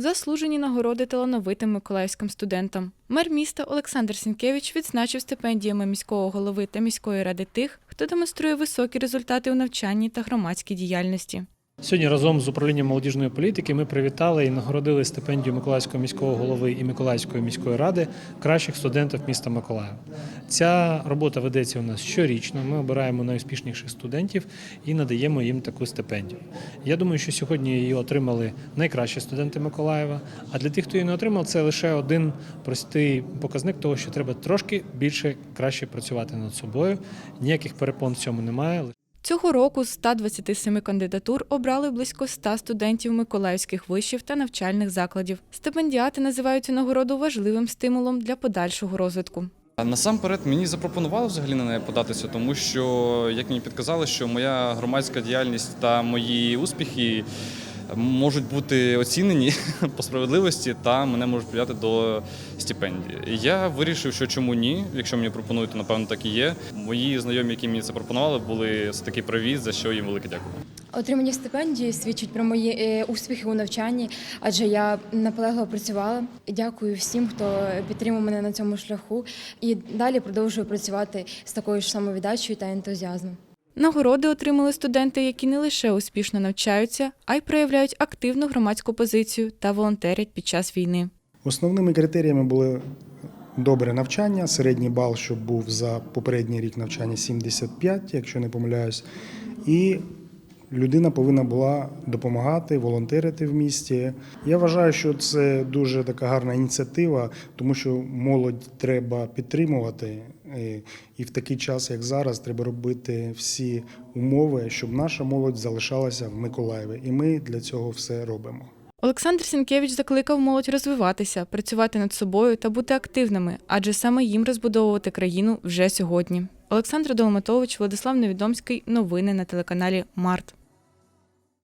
заслужені нагороди талановитим миколаївським студентам. Мер міста Олександр Сінкевич відзначив стипендіями міського голови та міської ради тих, хто демонструє високі результати у навчанні та громадській діяльності. Сьогодні разом з управлінням молодіжної політики ми привітали і нагородили стипендію Миколаївського міського голови і Миколаївської міської ради кращих студентів міста Миколаїв. Ця робота ведеться у нас щорічно. Ми обираємо найуспішніших студентів і надаємо їм таку стипендію. Я думаю, що сьогодні її отримали найкращі студенти Миколаєва. А для тих, хто її не отримав, це лише один простий показник того, що треба трошки більше краще працювати над собою. Ніяких перепон в цьому немає. Цього року з 127 кандидатур обрали близько 100 студентів миколаївських вишів та навчальних закладів. Стипендіати називають цю нагороду важливим стимулом для подальшого розвитку. Насамперед мені запропонували взагалі на неї податися, тому що, як мені підказали, що моя громадська діяльність та мої успіхи можуть бути оцінені по справедливості та мене можуть прияти до стипендії. І Я вирішив, що чому ні, якщо мені пропонують, то напевно так і є. Мої знайомі, які мені це пропонували, були все таки праві, за що їм велике дякую. Отримання стипендії свідчить про мої е, успіхи у навчанні, адже я наполегливо працювала. Дякую всім, хто підтримав мене на цьому шляху, і далі продовжую працювати з такою ж самовіддачею та ентузіазмом. Нагороди отримали студенти, які не лише успішно навчаються, а й проявляють активну громадську позицію та волонтерять під час війни. Основними критеріями були добре навчання, середній бал, щоб був за попередній рік навчання 75, якщо не помиляюсь, і людина повинна була допомагати, волонтерити в місті. Я вважаю, що це дуже така гарна ініціатива, тому що молодь треба підтримувати. І в такий час, як зараз, треба робити всі умови, щоб наша молодь залишалася в Миколаєві. І ми для цього все робимо. Олександр Сінкевич закликав молодь розвиватися, працювати над собою та бути активними, адже саме їм розбудовувати країну вже сьогодні. Олександр Долматович, Владислав Невідомський. Новини на телеканалі Март.